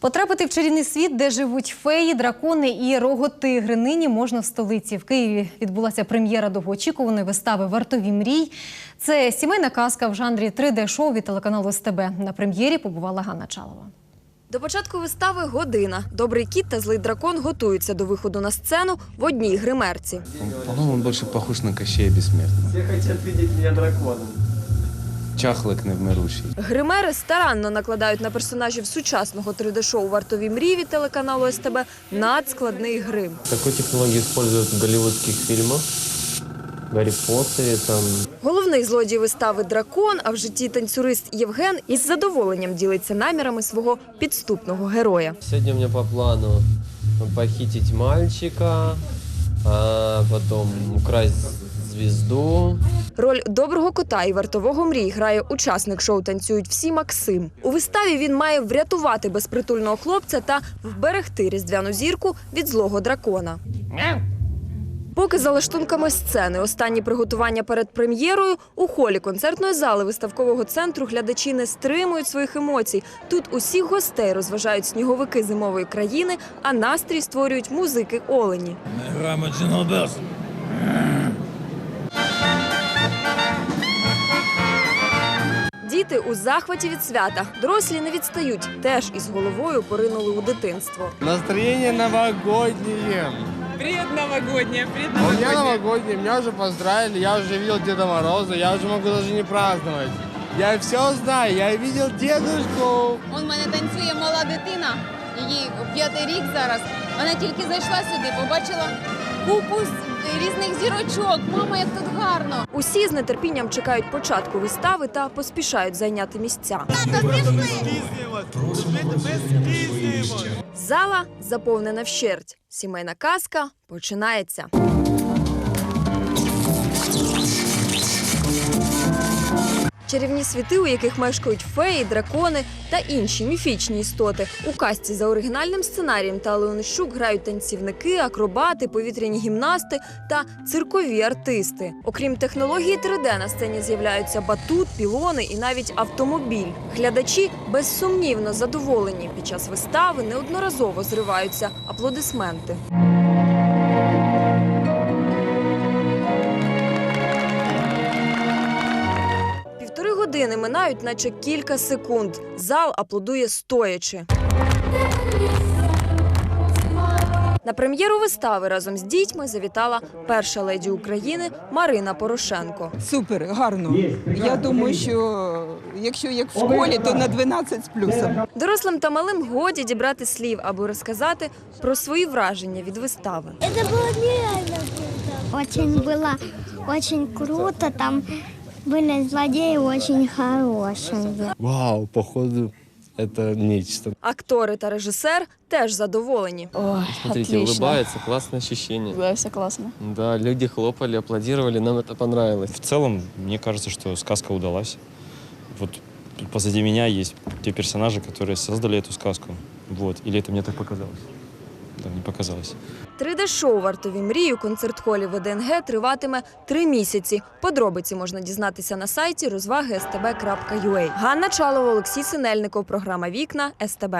Потрапити в чарівний світ, де живуть феї, дракони і роготигри. Нині можна в столиці. В Києві відбулася прем'єра довгоочікуваної вистави Вартові мрій. Це сімейна казка в жанрі 3D-шоу від телеканалу СТБ. На прем'єрі побувала Ганна Чалова. До початку вистави година. Добрий кіт та злий дракон готуються до виходу на сцену в одній гримерці. Он больше похож на Кощея Бессмертного. Все хотят видеть меня драконом. Чахлик невмирущий. Гримери старанно накладають на персонажів сучасного 3D-шоу «Вартові мрії» від телеканалу СТБ надскладний грим. Такую технологию используют в голливудских фильмах. Гарри Поттере, там Головний злодій вистави дракон, а в житті танцюрист Євген із задоволенням ділиться намірами свого підступного героя. Сегодня у меня по плану похитить мальчика, а потом украсть звезду. Роль доброго кота і вартового мрій грає учасник шоу Танцюють всі Максим. У виставі він має врятувати безпритульного хлопця та вберегти різдвяну зірку від злого дракона. Поки за лаштунками сцени останні приготування перед прем'єрою у холі концертної зали виставкового центру глядачі не стримують своїх емоцій. Тут усіх гостей розважають сніговики зимової країни, а настрій створюють музики Олені. Граємо Діти у захваті від свята. Дорослі не відстають. Теж із головою поринули у дитинство. Настроение новогоднее. Предновогодняя, А у меня новогоднее, меня уже поздравили, я уже видел Деда Мороза, я уже могу даже не праздновать. Я все знаю, я видел дедушку. Он мене танцює мала дитина, їй п'ятий рік зараз. Вона тільки зайшла сюди, побачила купу різних зірочок. Мама, як тут гарно. Усі з нетерпінням чекають початку вистави та поспішають зайняти місця. Зала заповнена вщерть. Сімейна казка починається. Чарівні світи, у яких мешкають феї, дракони та інші міфічні істоти. У казці за оригінальним сценарієм та Леонищук грають танцівники, акробати, повітряні гімнасти та циркові артисти. Окрім технології 3D, на сцені з'являються батут, пілони і навіть автомобіль. Глядачі безсумнівно задоволені. Під час вистави неодноразово зриваються аплодисменти. минають, наче кілька секунд. Зал аплодує стоячи. На прем'єру вистави разом з дітьми завітала перша леді України Марина Порошенко. Супер, гарно. Я думаю, що якщо як в школі, то на 12 з плюсом. Дорослим та малим годі дібрати слів, аби розказати про свої враження від вистави. Это было нереально круто. Очень было очень круто. Там Были злодеи очень хорошие. Вау, походу, это нечто. Актори та режисер теж задоволені. Смотрите, улыбается, классное ощущение. Да, все класно. Да, люди хлопали, аплодировали, нам это понравилось. В целом, мне кажется, что сказка удалась. Вот позади меня есть те персонажи, которые создали эту сказку. Вот. Или это мне так показалось? Да, не показалось. 3D-шоу «Вартові мрії» у концерт-холі ВДНГ триватиме три місяці. Подробиці можна дізнатися на сайті розваги. Ганна Чалова, Олексій Синельников. Програма «Вікна» СТБ.